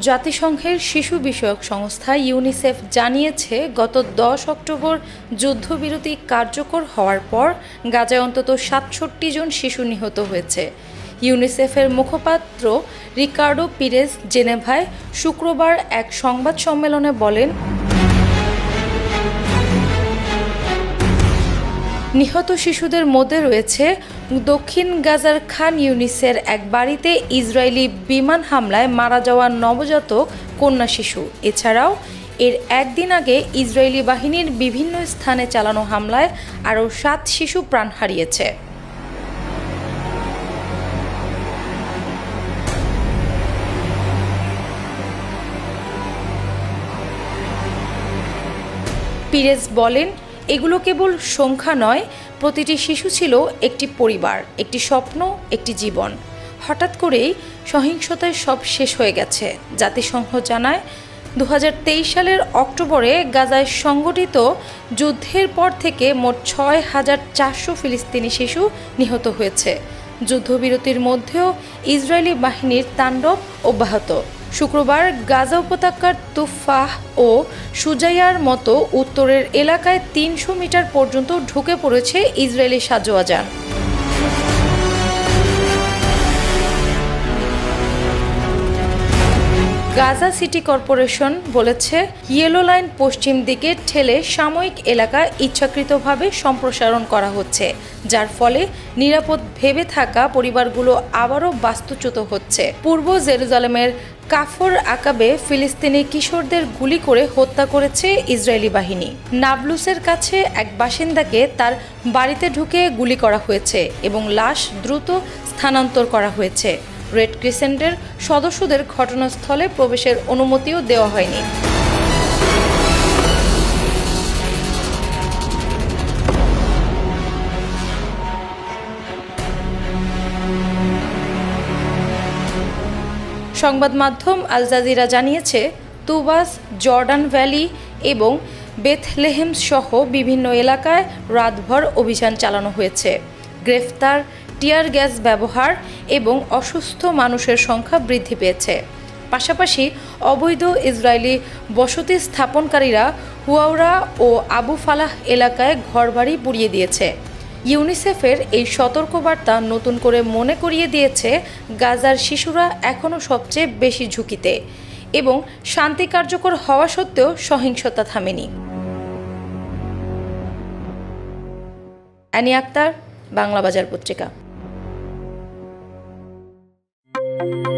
জাতিসংঘের শিশু বিষয়ক সংস্থা ইউনিসেফ জানিয়েছে, গত দশ অক্টোবর যুদ্ধবিরতি কার্যকর হওয়ার পর গাজায় অন্তত সাতষট্টি জন শিশু নিহত হয়েছে। ইউনিসেফের মুখপাত্র রিকার্ডো পিরেস জেনেভায় শুক্রবার এক সংবাদ সম্মেলনে বলেন, নিহত শিশুদের মধ্যে রয়েছে দক্ষিণ গাজার খান ইউনিসের এক বাড়িতে ইসরায়েলি বিমান হামলায় মারা যাওয়া নবজাতক কন্যা শিশু। এছাড়াও, এর একদিন আগে ইসরায়েলি বাহিনীর বিভিন্ন স্থানে চালানো হামলায় আরও সাত শিশু প্রাণ হারিয়েছে। পিরেস বলেন এগুলো কেবল সংখ্যা নয়, প্রতিটি শিশু ছিল একটি পরিবার, একটি স্বপ্ন, একটি জীবন। হঠাৎ করেই সহিংসতায় সব শেষ হয়ে গেছে। জাতিসংঘ জানায় দু হাজার তেইশ সালের অক্টোবরে গাজায় সংগঠিত যুদ্ধের পর থেকে মোট ছয় হাজার চারশো ফিলিস্তিনি শিশু নিহত হয়েছে। যুদ্ধবিরতির মধ্যেও ইসরায়েলি বাহিনীর তাণ্ডব অব্যাহত। শুক্রবার গাজা উপত্যকার তুফাহ ও সুজাইয়ার মতো উত্তরের এলাকায় তিনশো মিটার পর্যন্ত ঢুকে পড়েছে ইসরায়েলি সাজোয়াজান। গাজা সিটি কর্পোরেশন বলেছে ইয়েলো লাইন পশ্চিম দিকে ঠেলে সাময়িক এলাকা ইচ্ছাকৃতভাবে সম্প্রসারণ করা হচ্ছে, যার ফলে নিরাপদ ভেবে থাকা পরিবারগুলো আবারও বাস্তুচ্যুত হচ্ছে। পূর্ব জেরুজালেমের কাফর আকাবে ফিলিস্তিনি কিশোরদের গুলি করে হত্যা করেছে ইসরায়েলি বাহিনী। নাবলুসের কাছে এক বাসিন্দাকে তার বাড়িতে ঢুকে গুলি করা হয়েছে এবং লাশ দ্রুত স্থানান্তর করা হয়েছে। রেড ক্রিসেন্টের সদস্যদের ঘটনাস্থলে প্রবেশের অনুমতিও দেওয়া হয়নি। সংবাদ মাধ্যম আল জাজিরা জানিয়েছে, তুবাস, জর্ডান ভ্যালি এবং বেথলেহেম সহ বিভিন্ন এলাকায় রাতভর অভিযান চালানো হয়েছে। গ্রেফতার টিয়ার গ্যাস ব্যবহার এবং অসুস্থ মানুষের সংখ্যা বৃদ্ধি পেয়েছে। পাশাপাশি অবৈধ ইসরায়েলি বসতি স্থাপনকারীরা হুয়াওরা ও আবু ফালাহ এলাকায় ঘরবাড়ি পুড়িয়ে দিয়েছে। ইউনিসেফের এই সতর্কবার্তা নতুন করে মনে করিয়ে দিয়েছে গাজার শিশুরা এখনও সবচেয়ে বেশি ঝুঁকিতে এবং শান্তি কার্যকর হওয়া সত্ত্বেও সহিংসতা থামেনি। অ্যানি আক্তার বাংলা বাজার পত্রিকা। Thank you.